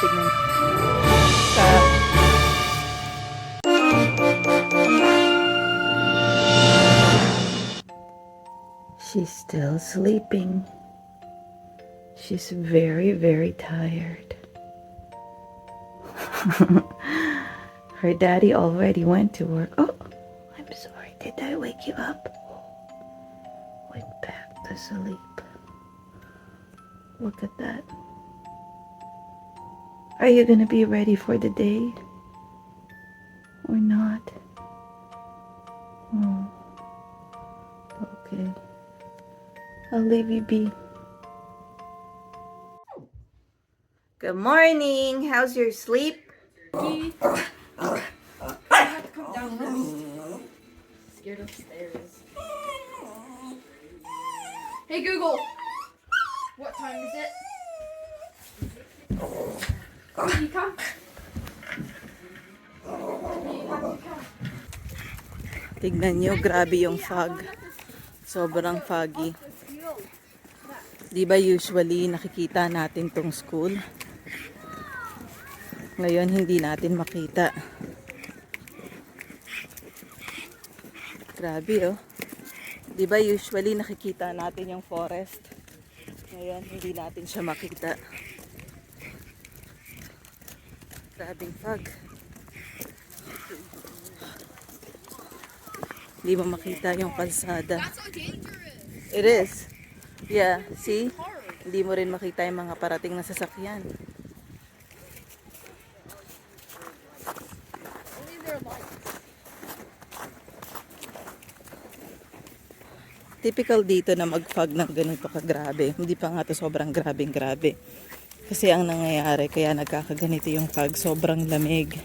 She's still sleeping. She's very, very tired. Her daddy already went to work. Oh, I'm sorry. Did I wake you up? Went back to sleep. Look at that. Are you gonna be ready for the day? Or not? Oh. Okay. I'll leave you be. Good morning. How's your sleep? Scared upstairs. Hey Google! What time is it? You come? Tignan nyo, grabe yung fog. Sobrang foggy. Di ba usually nakikita natin tong school? Ngayon hindi natin makita. Grabe oh. Di ba usually nakikita natin yung forest? Ngayon hindi natin siya makita. Grabing fog. Hindi mo makita yung kalsada. It is. Yeah, see? Hindi mo rin makita yung mga parating na sasakyan. Typical dito na mag-fog ng ganito kagrabe. Hindi pa nga to sobrang grabing grabe. Kasi ang nangyayari, kaya nagkakaganito yung fog, sobrang lamig.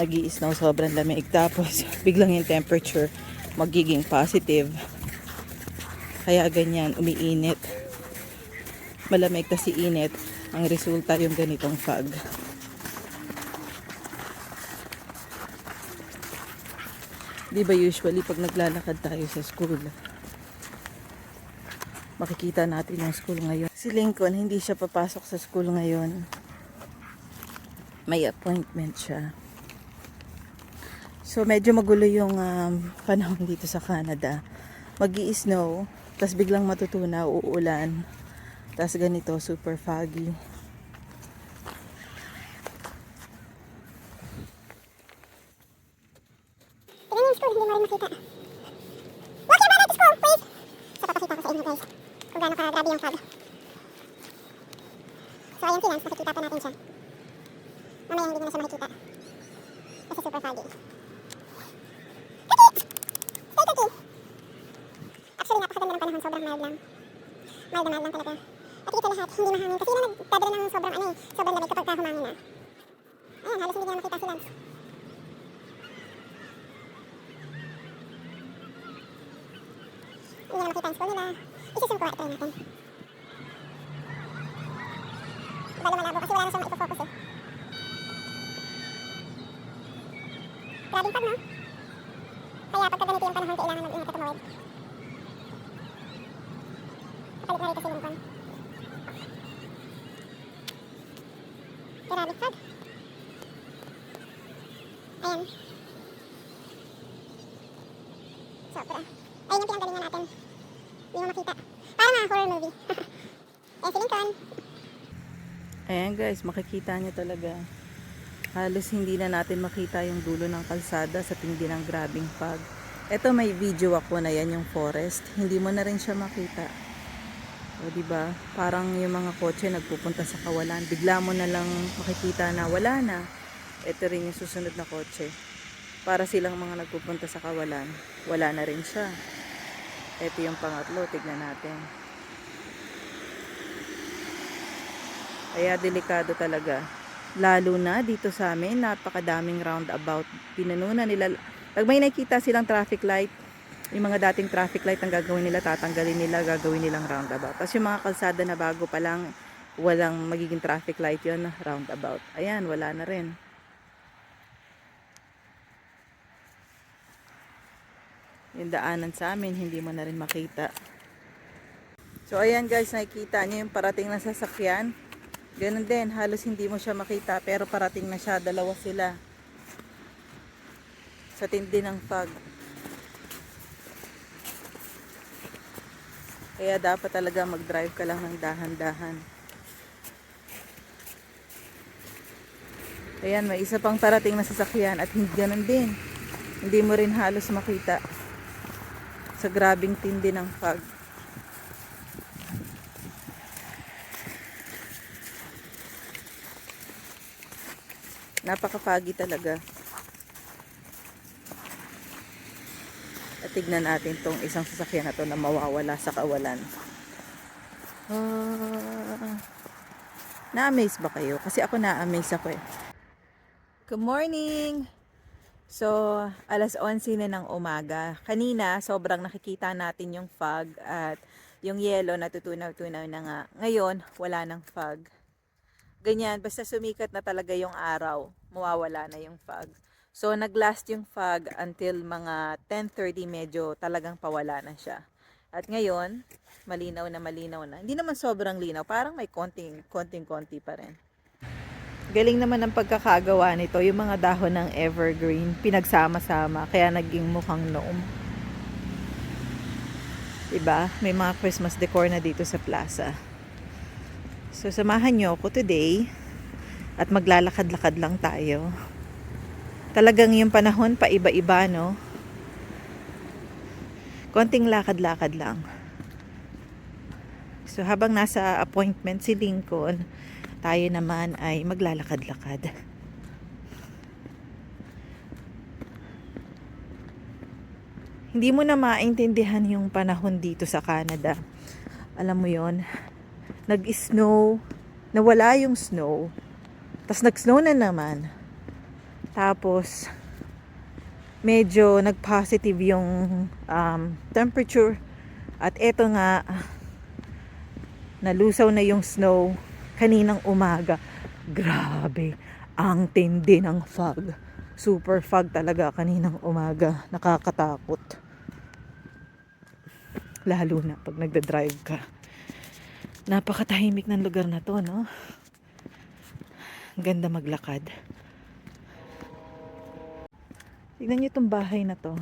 nag snow sobrang lamig. Tapos, biglang yung temperature magiging positive. Kaya ganyan, umiinit. Malamig kasi init. Ang resulta yung ganitong fog. Di ba usually pag naglalakad tayo sa school, makikita natin yung school ngayon. Si Lincoln, hindi siya papasok sa school ngayon. May appointment siya. So, medyo magulo yung um, panahon dito sa Canada. mag snow tas biglang matutunaw, uulan. tas ganito, super foggy. Tingnan yung school, hindi mo rin makita. Walk your brother to school, please! So, papakita ko sa inyo guys kung gaano ka-grabe yung fog. So, ayan si Lance, makikita pa natin siya. Mamaya hindi mo na siya makikita. Kasi super foggy. Cookie! Stay cookie! Actually, napakaganda ng panahon, sobrang mild lang. Mild na mild lang talaga. At ito lahat, hindi mahangin. Kasi yun nagdadala ng sobrang ano eh, sobrang lamig kapag ka humangin na. Ayan, halos hindi na makita si Lance. Hindi na makita ang school nila. Isusum ko, try natin. Bala malabo kasi wala na siyang maipofocus eh. Grabing pag no? Kaya pagka ganito yung panahon, kailangan mag-ingat at tumawid. Kapalit na rito si Lincoln. Grabing pag. Ayan. Sobra. Ayun yung pinanggalingan natin. Hindi mo makita. Parang mga horror movie. Ayan si Lincoln. Ayan guys, makikita nyo talaga. Halos hindi na natin makita yung dulo ng kalsada sa tindi ng grabing fog. Ito may video ako na yan yung forest. Hindi mo na rin siya makita. O di ba? Parang yung mga kotse nagpupunta sa kawalan. Bigla mo na lang makikita na wala na. Ito rin yung susunod na kotse. Para silang mga nagpupunta sa kawalan. Wala na rin siya. Ito yung pangatlo. Tignan natin. Kaya delikado talaga. Lalo na dito sa amin, napakadaming roundabout. Pinanunan nila. Pag may nakita silang traffic light, yung mga dating traffic light ang gagawin nila, tatanggalin nila, gagawin nilang roundabout. Tapos yung mga kalsada na bago pa lang, walang magiging traffic light yon roundabout. Ayan, wala na rin. Yung daanan sa amin, hindi mo na rin makita. So, ayan guys, nakikita niyo yung parating na sasakyan. Ganun din, halos hindi mo siya makita pero parating na siya, dalawa sila. Sa tindi ng fog. Kaya dapat talaga mag-drive ka lang ng dahan-dahan. Ayan, may isa pang parating na sasakyan at hindi ganun din. Hindi mo rin halos makita sa grabing tindi ng fog. Napaka-foggy talaga. At tignan natin tong isang sasakyan na to na mawawala sa kawalan. Ah, na-amaze ba kayo? Kasi ako na-amaze ako eh. Good morning! So, alas 11 na ng umaga. Kanina, sobrang nakikita natin yung fog at yung yellow natutunaw-tunaw na nga. Ngayon, wala ng fog. Ganyan, basta sumikat na talaga yung araw, mawawala na yung fog. So, naglast yung fog until mga 10.30 medyo talagang pawala na siya. At ngayon, malinaw na malinaw na. Hindi naman sobrang linaw, parang may konting, konting-konti pa rin. Galing naman ang pagkakagawa nito, yung mga dahon ng evergreen, pinagsama-sama, kaya naging mukhang gnome. Diba? May mga Christmas decor na dito sa plaza. So, samahan nyo ako today at maglalakad-lakad lang tayo. Talagang yung panahon pa iba-iba, no? Konting lakad-lakad lang. So, habang nasa appointment si Lincoln, tayo naman ay maglalakad-lakad. Hindi mo na maintindihan yung panahon dito sa Canada. Alam mo yon nag-snow, nawala yung snow, tapos nag-snow na naman. Tapos, medyo nag-positive yung um, temperature. At eto nga, nalusaw na yung snow kaninang umaga. Grabe, ang tindi ng fog. Super fog talaga kaninang umaga. Nakakatakot. Lalo na pag nagda-drive ka. Napakatahimik ng lugar na to, no? Ang Ganda maglakad. Tignan niyo itong bahay na to.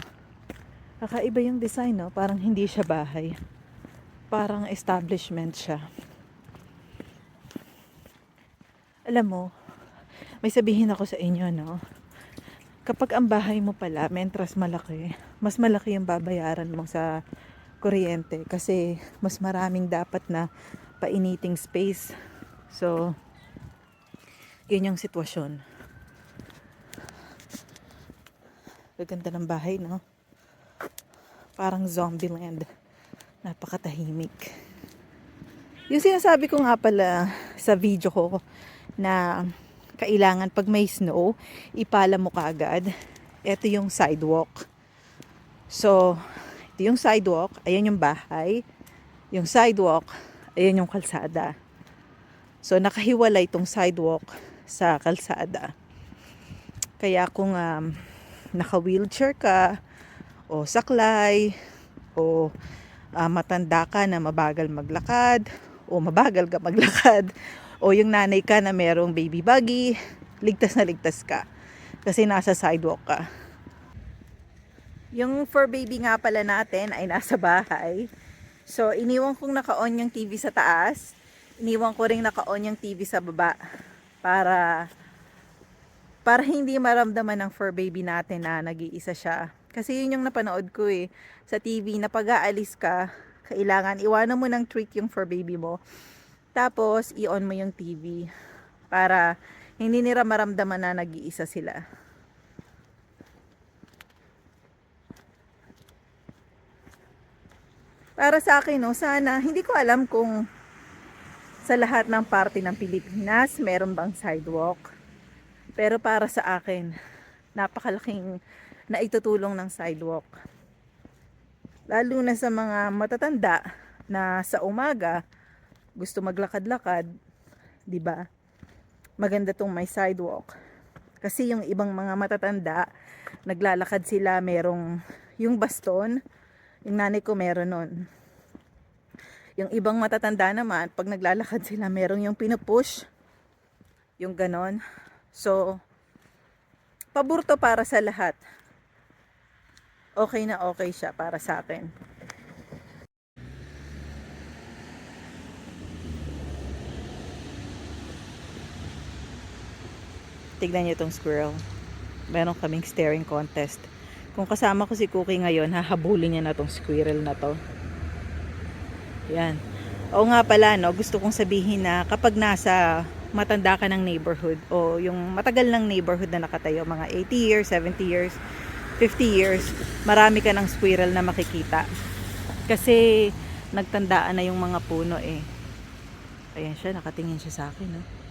Kakaiba yung design, no? Parang hindi siya bahay. Parang establishment siya. Alam mo, may sabihin ako sa inyo, no? Kapag ang bahay mo pala, mentras malaki, mas malaki yung babayaran mo sa kuryente kasi mas maraming dapat na painiting space. So, yun yung sitwasyon. Gaganda ng bahay, no? Parang zombie land. Napakatahimik. Yung sinasabi ko nga pala sa video ko na kailangan pag may snow, ipala mo kaagad. Ito yung sidewalk. So, ito yung sidewalk, ayan yung bahay. Yung sidewalk, ayan yung kalsada. So, nakahiwalay itong sidewalk sa kalsada. Kaya kung um, naka-wheelchair ka, o saklay, o ah, matanda ka na mabagal maglakad, o mabagal ka maglakad, o yung nanay ka na merong baby buggy, ligtas na ligtas ka. Kasi nasa sidewalk ka. Yung fur baby nga pala natin ay nasa bahay. So, iniwan kong naka-on yung TV sa taas. Iniwan ko rin naka-on yung TV sa baba. Para para hindi maramdaman ng fur baby natin na nag-iisa siya. Kasi yun yung napanood ko eh. Sa TV na pag-aalis ka, kailangan iwanan mo ng treat yung fur baby mo. Tapos, i-on mo yung TV. Para hindi nila maramdaman na nag-iisa sila. Para sa akin, no, sana, hindi ko alam kung sa lahat ng parte ng Pilipinas, meron bang sidewalk. Pero para sa akin, napakalaking naitutulong ng sidewalk. Lalo na sa mga matatanda na sa umaga gusto maglakad-lakad, 'di ba? Maganda tong may sidewalk. Kasi yung ibang mga matatanda, naglalakad sila merong yung baston, yung nanay ko meron nun. Yung ibang matatanda naman, pag naglalakad sila, merong yung pinupush Yung ganon. So, paborto para sa lahat. Okay na okay siya para sa akin. Tignan niyo tong squirrel. Meron kaming staring contest. Kung kasama ko si Cookie ngayon, hahabulin niya na tong squirrel na to. Yan. Oo nga pala, no, gusto kong sabihin na kapag nasa matanda ka ng neighborhood o yung matagal ng neighborhood na nakatayo, mga 80 years, 70 years, 50 years, marami ka ng squirrel na makikita. Kasi nagtandaan na yung mga puno eh. Ayan siya, nakatingin siya sa akin. No?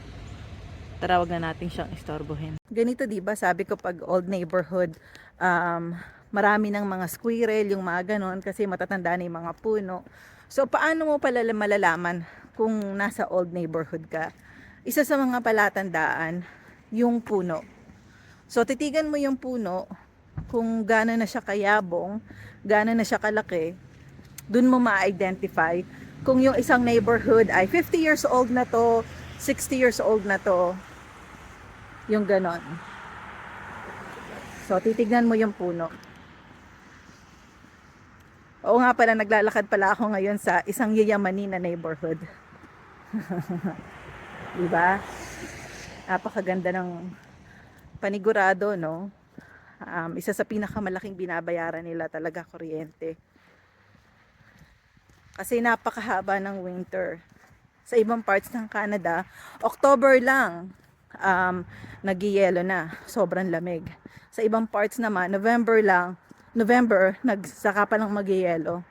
Tara, wag na natin siyang istorbohin. Ganito 'di ba sabi ko pag old neighborhood, um, marami ng mga squirrel, yung mga ganon, kasi matatanda na yung mga puno. So, paano mo pala malalaman kung nasa old neighborhood ka? Isa sa mga palatandaan, yung puno. So, titigan mo yung puno, kung gaano na siya kayabong, gaano na siya kalaki, dun mo ma-identify kung yung isang neighborhood ay 50 years old na to, 60 years old na to, yung ganon. So, titignan mo yung puno. Oo nga pala, naglalakad pala ako ngayon sa isang yayamanin na neighborhood. diba? Napakaganda ng panigurado, no? Um, isa sa pinakamalaking binabayaran nila talaga kuryente. Kasi napakahaba ng winter. Sa ibang parts ng Canada, October lang, um, nagyayelo na. Sobrang lamig. Sa ibang parts naman, November lang, November, nagsaka pa lang magyayelo.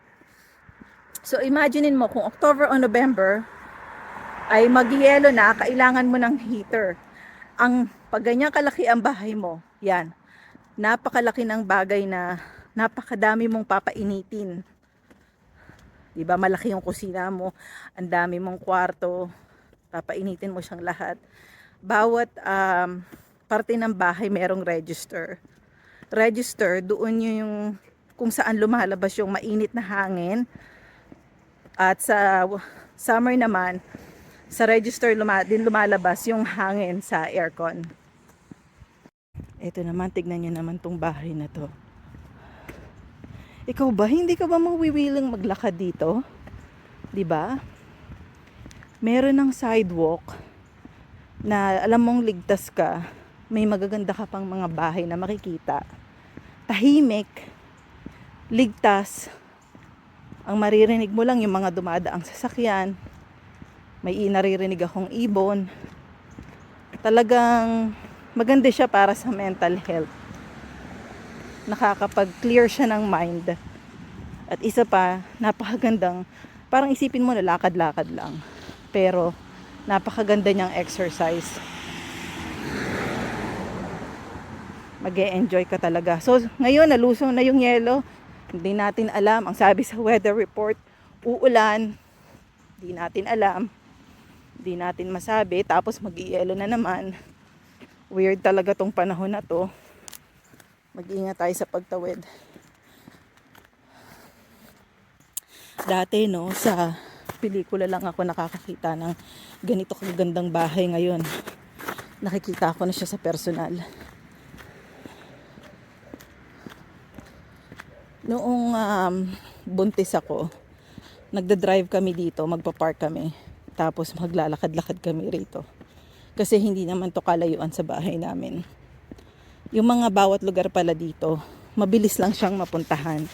So, imaginein mo, kung October o November, ay magyayelo na, kailangan mo ng heater. Ang pag ganyan kalaki ang bahay mo, yan, napakalaki ng bagay na napakadami mong papainitin. 'Di ba? Malaki yung kusina mo, ang dami mong kwarto, papainitin mo siyang lahat. Bawat um, parte ng bahay merong register. Register, doon yun yung kung saan lumalabas yung mainit na hangin. At sa summer naman, sa register luma, din lumalabas yung hangin sa aircon. Ito naman, tignan nyo naman tong bahay na to. Ikaw ba, hindi ka ba mawiwilang maglakad dito? 'Di ba? Meron ng sidewalk na alam mong ligtas ka, may magaganda ka pang mga bahay na makikita. Tahimik, ligtas, ang maririnig mo lang yung mga dumadaang sasakyan, may naririnig akong ibon. Talagang maganda siya para sa mental health. Nakakapag-clear siya ng mind. At isa pa, napakagandang, parang isipin mo na lakad-lakad lang. Pero, napakaganda niyang exercise. mag enjoy ka talaga. So, ngayon, nalusong na yung yelo. Hindi natin alam. Ang sabi sa weather report, uulan. Hindi natin alam. Hindi natin masabi. Tapos, mag na naman. Weird talaga tong panahon na to. Mag-ingat tayo sa pagtawid. Dati, no, sa pelikula lang ako nakakakita ng ganito kagandang bahay ngayon. Nakikita ko na siya sa personal. Noong um, buntis ako, nagda-drive kami dito, magpa-park kami. Tapos maglalakad-lakad kami rito. Kasi hindi naman to kalayuan sa bahay namin. Yung mga bawat lugar pala dito, mabilis lang siyang mapuntahan.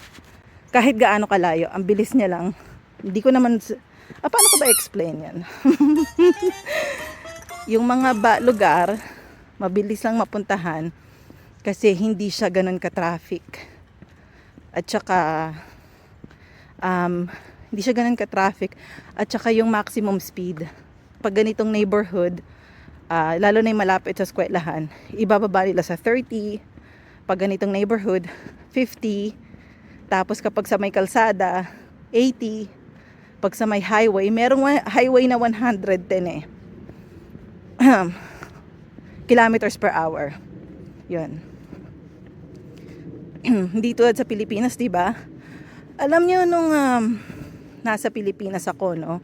Kahit gaano kalayo, ang bilis niya lang. Hindi ko naman... Ah, paano ko ba explain yan? yung mga ba- lugar, mabilis lang mapuntahan kasi hindi siya ganun ka-traffic. At saka, um, hindi siya ganun ka-traffic. At saka yung maximum speed. Pag ganitong neighborhood, ah, lalo na yung malapit sa eskwelahan, ibababa nila sa 30. Pag ganitong neighborhood, 50. Tapos kapag sa may kalsada, 80. Pag sa may highway, merong wa- highway na 110 eh. Kilometers per hour. Yun. Hindi tulad sa Pilipinas, 'di ba? Alam niyo nung um, nasa Pilipinas ako, no?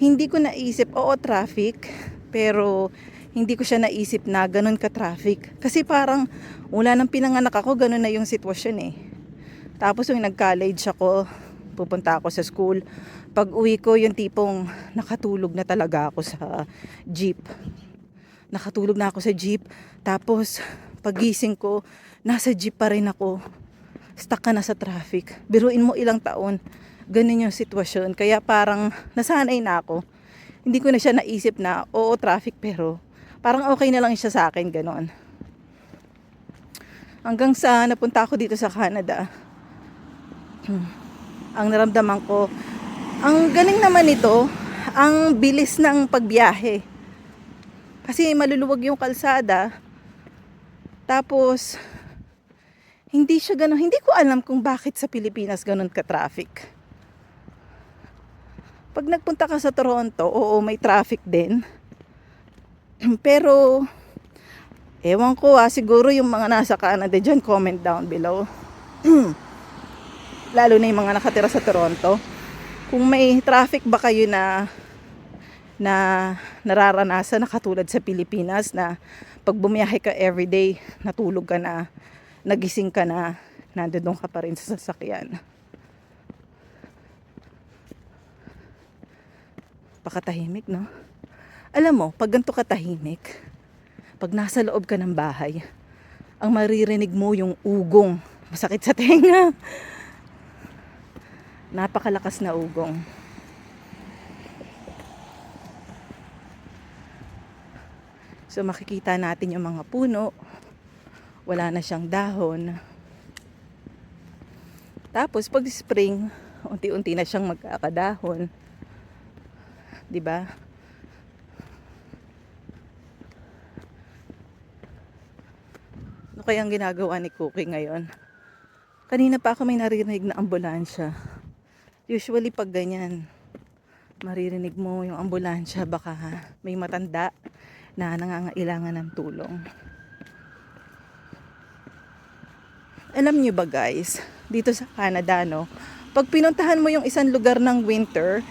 Hindi ko naisip, oo, traffic, pero hindi ko siya naisip na ganun ka-traffic. Kasi parang wala nang pinanganak ako, ganun na yung sitwasyon eh. Tapos yung nag-college ako, pupunta ako sa school. Pag uwi ko, yung tipong nakatulog na talaga ako sa jeep. Nakatulog na ako sa jeep. Tapos pagising ko, nasa jeep pa rin ako. Stuck ka na sa traffic. Biruin mo ilang taon. Ganun yung sitwasyon. Kaya parang nasanay na ako. Hindi ko na siya naisip na, oo, traffic, pero parang okay na lang siya sa akin, ganon. Hanggang sa napunta ako dito sa Canada, ang naramdaman ko, ang galing naman nito, ang bilis ng pagbiyahe. Kasi maluluwag yung kalsada. Tapos, hindi siya ganun. Hindi ko alam kung bakit sa Pilipinas ganun ka-traffic. Pag nagpunta ka sa Toronto, oo, may traffic din. Pero, ewan ko ah, siguro yung mga nasa Canada dyan, comment down below. Lalo na yung mga nakatira sa Toronto. Kung may traffic ba kayo na na nararanasan na katulad sa Pilipinas na pag bumiyahe ka everyday, natulog ka na, nagising ka na, nandoon ka pa rin sa sasakyan. Pakatahimik, no? Alam mo, pag ganito katahimik, pag nasa loob ka ng bahay, ang maririnig mo yung ugong. Masakit sa tenga. Napakalakas na ugong. So makikita natin yung mga puno. Wala na siyang dahon. Tapos pag spring, unti-unti na siyang magkakadahon. 'Di ba? Ano kayang ginagawa ni Cookie ngayon? Kanina pa ako may naririnig na ambulansya. Usually pag ganyan, maririnig mo yung ambulansya, baka may matanda na nangangailangan ng tulong. Alam nyo ba guys, dito sa Canada, no, pag pinuntahan mo yung isang lugar ng winter,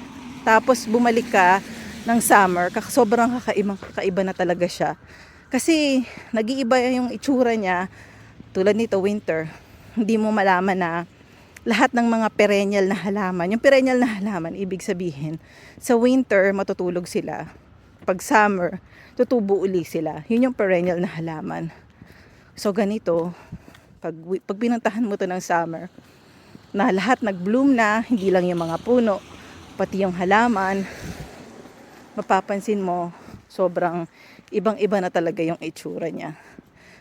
tapos bumalik ka ng summer, sobrang kakaibang kakaiba na talaga siya. Kasi nag-iiba yung itsura niya, tulad nito winter, hindi mo malaman na lahat ng mga perennial na halaman, yung perennial na halaman, ibig sabihin, sa winter matutulog sila. Pag summer, tutubo uli sila. Yun yung perennial na halaman. So ganito, pag, pag pinuntahan mo to ng summer, na lahat nag-bloom na, hindi lang yung mga puno, pati yung halaman, mapapansin mo, sobrang ibang-iba na talaga yung itsura niya.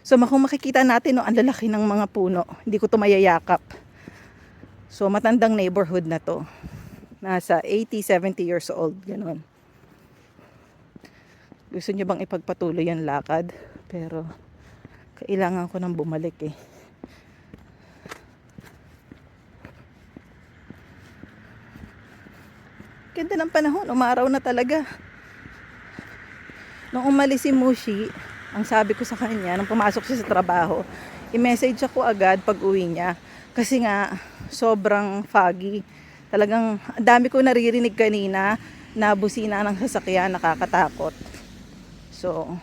So kung makikita natin, no, ang lalaki ng mga puno, hindi ko to mayayakap. So matandang neighborhood na to. Nasa 80, 70 years old, ganun. Gusto niyo bang ipagpatuloy ang lakad? Pero kailangan ko nang bumalik eh. Ganda ng panahon, umaraw na talaga. Nung umalis si Mushi, ang sabi ko sa kanya, nung pumasok siya sa trabaho, i-message ako agad pag uwi niya. Kasi nga, sobrang foggy. Talagang, ang dami ko naririnig kanina na busina ng sasakyan, nakakatakot. So,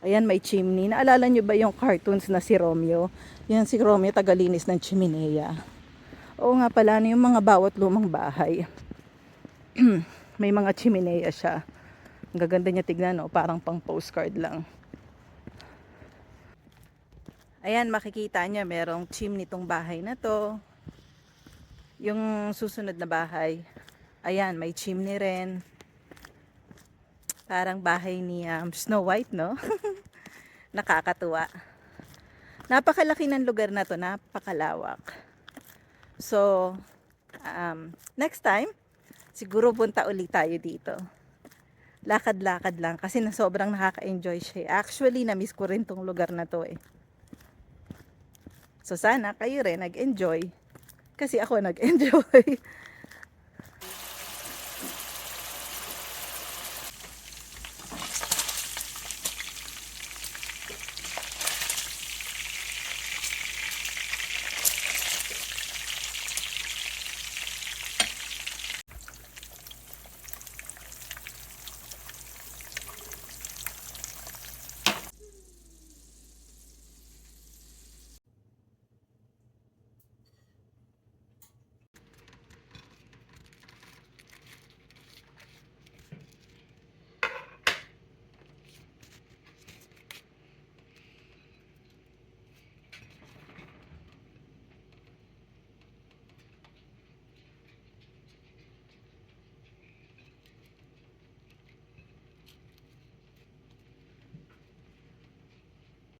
ayan, may chimney. Naalala nyo ba yung cartoons na si Romeo? Yan si Romeo, tagalinis ng chimenea. Oo nga pala, ano yung mga bawat lumang bahay. may mga chimenea siya. Ang gaganda niya tignan, no? parang pang postcard lang. Ayan, makikita niya, merong chimney tong bahay na to. Yung susunod na bahay, ayan, may chimney rin. Parang bahay ni um, Snow White, no? Nakakatuwa. Napakalaki ng lugar na to, napakalawak. So, um, next time, siguro punta ulit tayo dito. Lakad-lakad lang kasi na sobrang nakaka-enjoy siya. Actually, na-miss ko rin tong lugar na to eh. So, sana kayo rin nag-enjoy. Kasi ako nag-enjoy.